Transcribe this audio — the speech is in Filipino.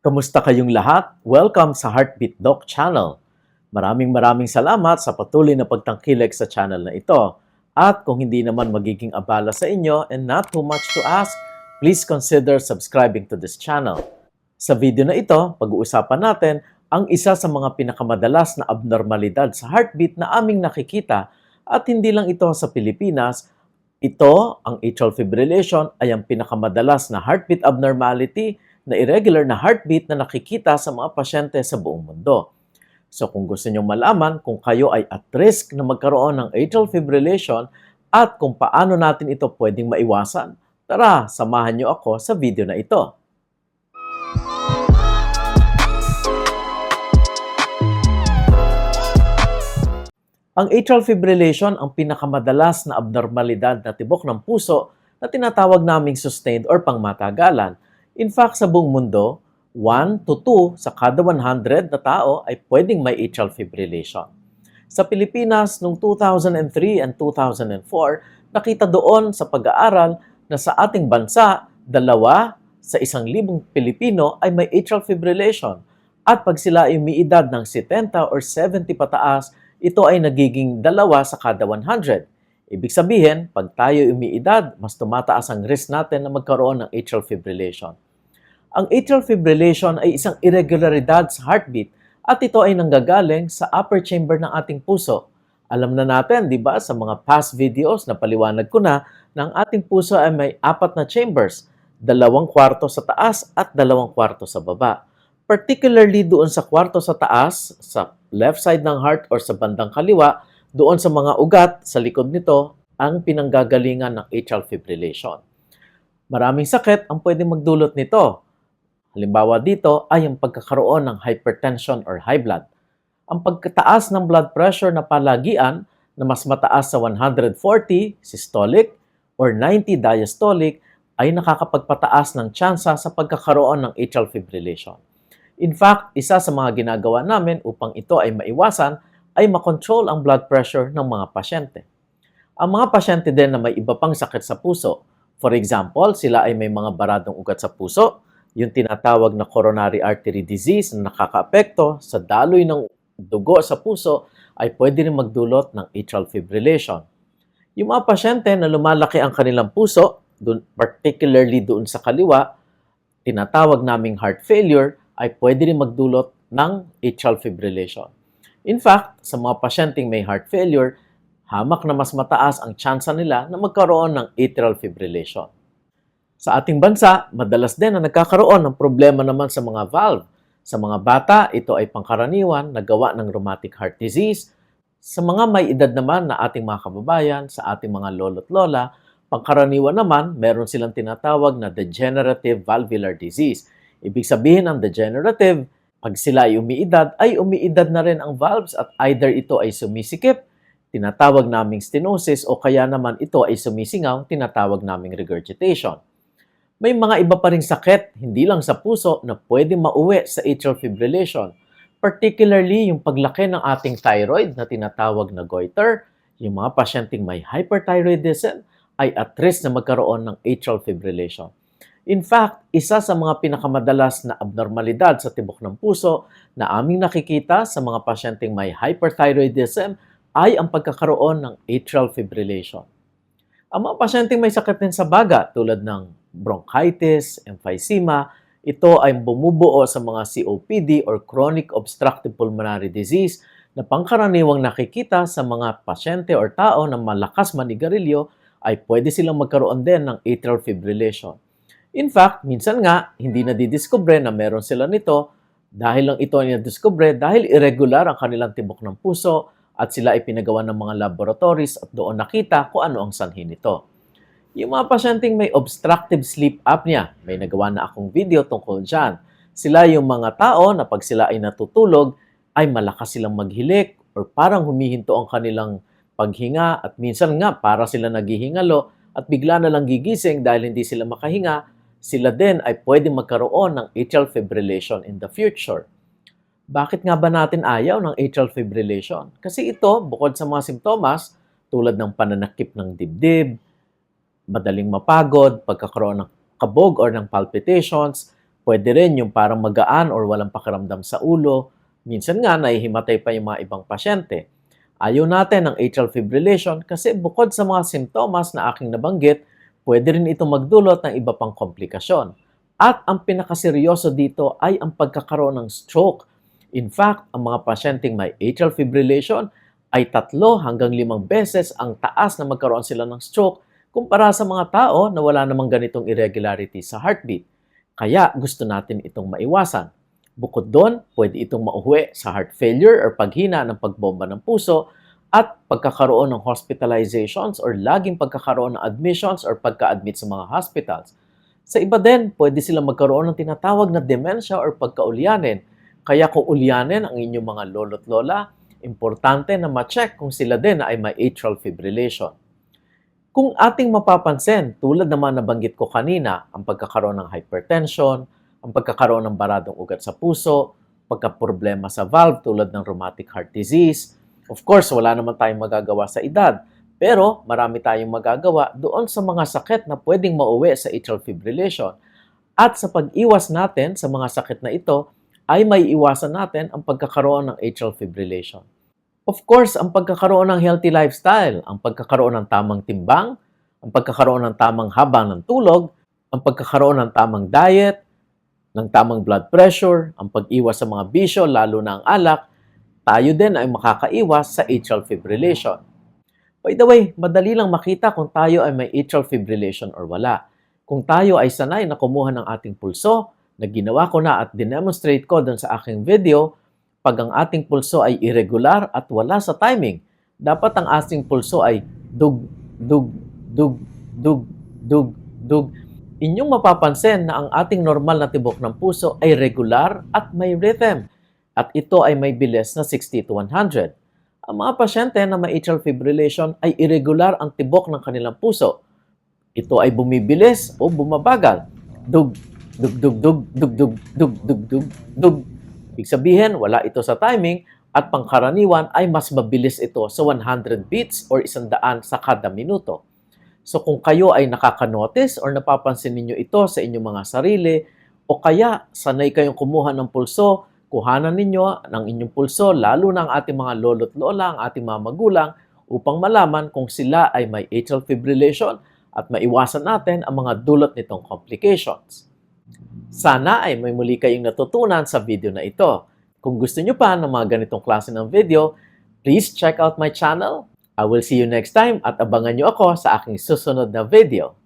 Kamusta kayong lahat? Welcome sa Heartbeat Doc Channel. Maraming maraming salamat sa patuloy na pagtangkilik sa channel na ito. At kung hindi naman magiging abala sa inyo and not too much to ask, please consider subscribing to this channel. Sa video na ito, pag-uusapan natin ang isa sa mga pinakamadalas na abnormalidad sa heartbeat na aming nakikita at hindi lang ito sa Pilipinas, ito, ang atrial fibrillation, ay ang pinakamadalas na heartbeat abnormality na irregular na heartbeat na nakikita sa mga pasyente sa buong mundo. So kung gusto niyo malaman kung kayo ay at risk na magkaroon ng atrial fibrillation at kung paano natin ito pwedeng maiwasan, tara, samahan niyo ako sa video na ito. Ang atrial fibrillation ang pinakamadalas na abnormalidad na tibok ng puso na tinatawag naming sustained or pangmatagalan. In fact, sa buong mundo, 1 to 2 sa kada 100 na tao ay pwedeng may atrial fibrillation. Sa Pilipinas, noong 2003 and 2004, nakita doon sa pag-aaral na sa ating bansa, dalawa sa isang libong Pilipino ay may atrial fibrillation. At pag sila ay umiidad ng 70 or 70 pataas, ito ay nagiging dalawa sa kada 100. Ibig sabihin, pag tayo umiidad, mas tumataas ang risk natin na magkaroon ng atrial fibrillation. Ang atrial fibrillation ay isang irregularidad sa heartbeat at ito ay nanggagaling sa upper chamber ng ating puso. Alam na natin, di ba, sa mga past videos na paliwanag ko na, na ang ating puso ay may apat na chambers, dalawang kwarto sa taas at dalawang kwarto sa baba. Particularly doon sa kwarto sa taas, sa left side ng heart or sa bandang kaliwa, doon sa mga ugat sa likod nito, ang pinanggagalingan ng atrial fibrillation. Maraming sakit ang pwedeng magdulot nito. Halimbawa dito ay ang pagkakaroon ng hypertension or high blood. Ang pagkataas ng blood pressure na palagian na mas mataas sa 140 systolic or 90 diastolic ay nakakapagpataas ng tsansa sa pagkakaroon ng atrial fibrillation. In fact, isa sa mga ginagawa namin upang ito ay maiwasan ay makontrol ang blood pressure ng mga pasyente. Ang mga pasyente din na may iba pang sakit sa puso, for example, sila ay may mga baradong ugat sa puso, yung tinatawag na coronary artery disease na nakakaapekto sa daloy ng dugo sa puso ay pwede rin magdulot ng atrial fibrillation. Yung mga pasyente na lumalaki ang kanilang puso, dun, particularly doon sa kaliwa, tinatawag naming heart failure, ay pwede rin magdulot ng atrial fibrillation. In fact, sa mga pasyenteng may heart failure, hamak na mas mataas ang tsansa nila na magkaroon ng atrial fibrillation. Sa ating bansa, madalas din na nagkakaroon ng problema naman sa mga valve. Sa mga bata, ito ay pangkaraniwan na gawa ng rheumatic heart disease. Sa mga may edad naman na ating mga kababayan, sa ating mga lolo't lola, pangkaraniwan naman, meron silang tinatawag na degenerative valvular disease. Ibig sabihin ng degenerative, pag sila ay umiidad, ay umiidad na rin ang valves at either ito ay sumisikip, tinatawag naming stenosis, o kaya naman ito ay sumisingaw, tinatawag naming regurgitation. May mga iba pa ring sakit, hindi lang sa puso, na pwede mauwi sa atrial fibrillation. Particularly yung paglaki ng ating thyroid na tinatawag na goiter, yung mga pasyenteng may hyperthyroidism ay at risk na magkaroon ng atrial fibrillation. In fact, isa sa mga pinakamadalas na abnormalidad sa tibok ng puso na aming nakikita sa mga pasyenteng may hyperthyroidism ay ang pagkakaroon ng atrial fibrillation. Ang mga pasyenteng may sakit din sa baga tulad ng bronchitis, emphysema, ito ay bumubuo sa mga COPD or chronic obstructive pulmonary disease na pangkaraniwang nakikita sa mga pasyente or tao na malakas manigarilyo ay pwede silang magkaroon din ng atrial fibrillation. In fact, minsan nga, hindi na didiskubre na meron sila nito dahil lang ito ay nadiskubre dahil irregular ang kanilang tibok ng puso at sila ay pinagawa ng mga laboratories at doon nakita kung ano ang sanhi nito. Yung mga pasyenteng may obstructive sleep apnea, may nagawa na akong video tungkol dyan. Sila yung mga tao na pag sila ay natutulog, ay malakas silang maghilik or parang humihinto ang kanilang paghinga at minsan nga para sila naghihingalo at bigla na lang gigising dahil hindi sila makahinga, sila din ay pwedeng magkaroon ng atrial fibrillation in the future. Bakit nga ba natin ayaw ng atrial fibrillation? Kasi ito, bukod sa mga simptomas, tulad ng pananakip ng dibdib, madaling mapagod, pagkakaroon ng kabog or ng palpitations, Pwede rin yung parang magaan or walang pakiramdam sa ulo. Minsan nga, nahihimatay pa yung mga ibang pasyente. Ayaw natin ng atrial fibrillation kasi bukod sa mga simptomas na aking nabanggit, pwede rin ito magdulot ng iba pang komplikasyon. At ang pinakaseryoso dito ay ang pagkakaroon ng stroke. In fact, ang mga pasyenteng may atrial fibrillation ay tatlo hanggang limang beses ang taas na magkaroon sila ng stroke kumpara sa mga tao na wala namang ganitong irregularity sa heartbeat. Kaya gusto natin itong maiwasan. Bukod doon, pwede itong mauwi sa heart failure or paghina ng pagbomba ng puso at pagkakaroon ng hospitalizations or laging pagkakaroon ng admissions or pagka-admit sa mga hospitals. Sa iba din, pwede silang magkaroon ng tinatawag na dementia or pagkaulyanin. Kaya kung ulyanin ang inyong mga lolo't lola, importante na ma-check kung sila din ay may atrial fibrillation. Kung ating mapapansin, tulad naman nabanggit ko kanina, ang pagkakaroon ng hypertension, ang pagkakaroon ng baradong ugat sa puso, pagkaproblema sa valve tulad ng rheumatic heart disease. Of course, wala naman tayong magagawa sa edad, pero marami tayong magagawa doon sa mga sakit na pwedeng mauwi sa atrial fibrillation. At sa pag-iwas natin sa mga sakit na ito, ay may iwasan natin ang pagkakaroon ng atrial fibrillation. Of course, ang pagkakaroon ng healthy lifestyle, ang pagkakaroon ng tamang timbang, ang pagkakaroon ng tamang haba ng tulog, ang pagkakaroon ng tamang diet, ng tamang blood pressure, ang pag-iwas sa mga bisyo, lalo na ang alak, tayo din ay makakaiwas sa atrial fibrillation. By the way, madali lang makita kung tayo ay may atrial fibrillation or wala. Kung tayo ay sanay na kumuha ng ating pulso, na ginawa ko na at dinemonstrate ko dun sa aking video, pag ang ating pulso ay irregular at wala sa timing, dapat ang ating pulso ay dug, dug, dug, dug, dug, dug. Inyong mapapansin na ang ating normal na tibok ng puso ay regular at may rhythm. At ito ay may bilis na 60 to 100. Ang mga pasyente na may atrial fibrillation ay irregular ang tibok ng kanilang puso. Ito ay bumibilis o bumabagal. Dug, dug, dug, dug, dug, dug, dug, dug, dug, dug. Ibig sabihin, wala ito sa timing at pangkaraniwan ay mas mabilis ito sa 100 beats or 100 sa kada minuto. So kung kayo ay nakakanotice or napapansin ninyo ito sa inyong mga sarili o kaya sanay kayong kumuha ng pulso, kuhanan ninyo ng inyong pulso lalo na ang ating mga lolo't lola, ang ating mga magulang upang malaman kung sila ay may atrial fibrillation at maiwasan natin ang mga dulot nitong complications. Sana ay may muli kayong natutunan sa video na ito. Kung gusto nyo pa ng mga ganitong klase ng video, please check out my channel. I will see you next time at abangan nyo ako sa aking susunod na video.